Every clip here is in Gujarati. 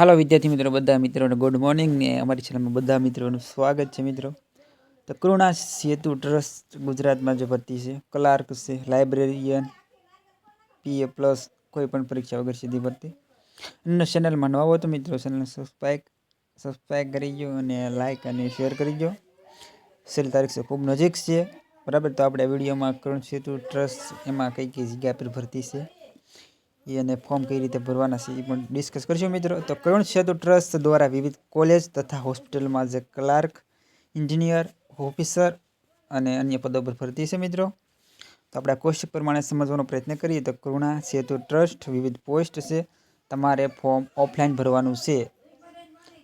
હાલો વિદ્યાર્થી મિત્રો, બધા મિત્રોને ગુડ મોર્નિંગ ને અમારી ચેનલમાં બધા મિત્રોનું સ્વાગત છે મિત્રો. તો કરુણા સેતુ ટ્રસ્ટ ગુજરાતમાં જે ભરતી છે, ક્લાર્ક છે, લાઇબ્રેરિયન, પીએ પ્લસ, કોઈ પણ પરીક્ષા વગર સીધી ભરતી. અને ચેનલમાં નવા તો મિત્રો, ચેનલને સબસ્ક્રાઈબ સબસ્ક્રાઈબ કરી દો અને લાઇક અને શેર કરી દો. છેલ્લી તારીખ છે ખૂબ નજીક છે. બરાબર? તો આપણે વિડીયોમાં કરુણ સેતુ ટ્રસ્ટ એમાં કઈ કઈ જગ્યા પર ભરતી છે? અને ફોર્મ કઈ રીતે ભરવાના છે એ પણ ડિસ્કસ કરીશું મિત્રો. તો કરુણ સેતુ ટ્રસ્ટ દ્વારા વિવિધ કોલેજ તથા હોસ્પિટલમાં જે ક્લાર્ક ઇન્જિનિયર ઓફિસર અને અન્ય પદો પર ભરતી છે મિત્રો. તો આપણે આ કોષ્ટક પ્રમાણે સમજવાનો પ્રયત્ન કરીએ તો કરુણા સેતુ ટ્રસ્ટ વિવિધ પોસ્ટ છે. તમારે ફોર્મ ઓફલાઈન ભરવાનું છે.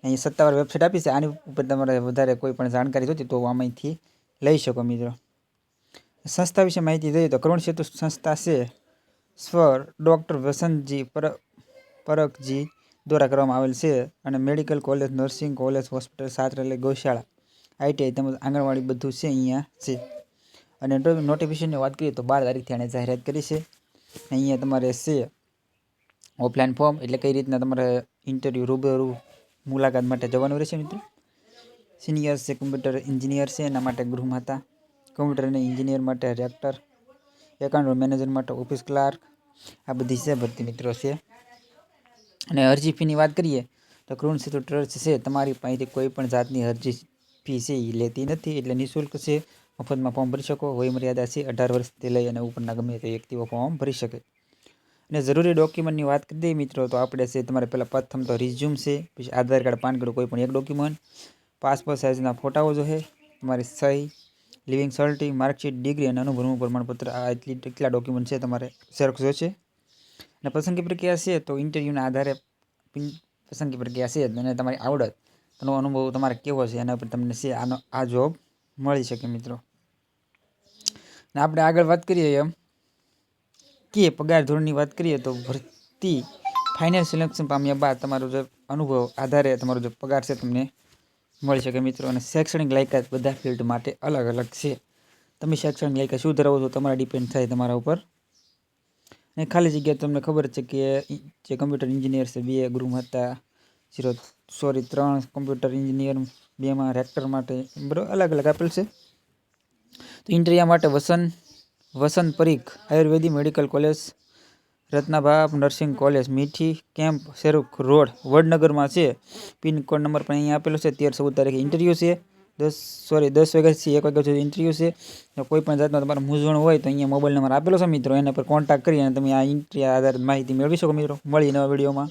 અહીં સત્તાવાર વેબસાઇટ આપી છે. આની ઉપર તમારે વધારે કોઈ પણ જાણકારી જોતી તો આમાંથી લઈ શકો મિત્રો. સંસ્થા વિશે માહિતી જોઈએ તો કરુણ સેતુ સંસ્થા છે. સ્વર ડૉક્ટર વસંતજી પર પરખજી દ્વારા કરવામાં આવેલ છે અને medical college, nursing college, hospital છાત્રાલય ગૌશાળા આઈટીઆઈ તેમજ આંગણવાડી બધું છે અહીંયા છે. અને નોટિફિકેશનની વાત કરીએ તો બાર તારીખથી આણે જાહેરાત કરી છે. અહીંયા તમારે છે ઓફલાઈન ફોર્મ એટલે કઈ રીતના તમારે ઇન્ટરવ્યૂ રૂબરૂ મુલાકાત માટે જવાનું રહેશે મિત્રો. સિનિયર છે કમ્પ્યુટર એન્જિનિયર છે, એના માટે ગૃહમાતા કમ્પ્યુટર અને એન્જિનિયર માટે રેક્ટર એકાઉન્ટ મેનેજર માટે ઓફિસ ક્લાર્ક, આ બધી છે, ભરતી મિત્રો છે. અને અરજી ફીની વાત કરીએ, તો કૃણ સેતુ ટ્રસ્ટ છે, તમારી પાસેથી કોઈ પણ જાતની અરજી ફી છે એ લેતી નથી, એટલે નિઃશુલ્ક છે. મફતમાં ફોર્મ ભરી શકો, વય મર્યાદા છે, અઢાર વર્ષથી લઈ અને ઉપરના ગમે તે વ્યક્તિઓ ફોર્મ ભરી શકે. અને જરૂરી ડોક્યુમેન્ટની વાત કરી દઈએ મિત્રો, તો આપણે છે, તમારે પહેલાં પ્રથમ તો રિઝ્યુમ છે, પછી આધાર કાર્ડ, પાન કાર્ડ, કોઈ પણ એક ડોક્યુમેન્ટ પાસપોર્ટ સાઇઝના ફોટાઓ જોઈએ તમારી સહી લિવિંગ સર્ટી માર્કશીટ, ડિગ્રી અને અનુભવનું પ્રમાણપત્ર, આ એટલી કેટલા ડોક્યુમેન્ટ છે તમારે ઝેરોક્ષ જોશે અને પસંદગી પ્રક્રિયા છે તો ઇન્ટરવ્યૂના આધારે પસંદગી પ્રક્રિયા છે અને તમારી આવડત, તેનો અનુભવ તમારે કેવો છે એના પર તમને છે આનો, આ જોબ મળી શકે મિત્રો. ને આપણે આગળ વાત કરીએ એમ કે પગાર ધોરણની વાત કરીએ તો ભરતી ફાઇનલ સિલેક્શન પામ્યા બાદ તમારો જે અનુભવ આધારે તમારો જે પગાર છે તમને મળી શકે મિત્રો. અને શૈક્ષણિક લાયકાત બધા ફિલ્ડ માટે અલગ અલગ છે. તમે શૈક્ષણિક લાયકાત શું ધરાવો છો, તમારા ડિપેન્ડ થાય તમારા ઉપર. અને ખાલી જગ્યા તમને ખબર છે કે જે કમ્પ્યુટર એન્જિનિયર છે, બે ગ્રુપ હતા. ઝીરો સોરી ત્રણ કમ્પ્યુટર એન્જિનિયર બેમાં રેક્ટર માટે બરાબર અલગ અલગ આપેલ છે. તો ઇન્ટરિયા માટે વસન વસંત પરીખ, આયુર્વેદિક મેડિકલ કોલેજ રત્નાભાપ નર્સિંગ કોલેજ, મીઠી કેમ્પ, શેરુખ રોડ, વડનગરમાં છે. પિનકોડ નંબર પણ અહીંયા આપેલો છે. તેર ચૌદ તારીખે ઇન્ટરવ્યૂ છે. દસ સોરી દસ વાગ્યાથી એક વાગ્યા સુધી ઇન્ટરવ્યૂ છે. કોઈ પણ જાતનો તમારે મૂંઝવણ હોય તો અહીંયા મોબાઈલ નંબર આપેલો છે મિત્રો. એના પર કોન્ટેક્ટ કરી અને તમે આ ઇન્ટરવ્યુ આધારિત માહિતી મેળવી શકો મિત્રો. મળી નવા વિડીયોમાં.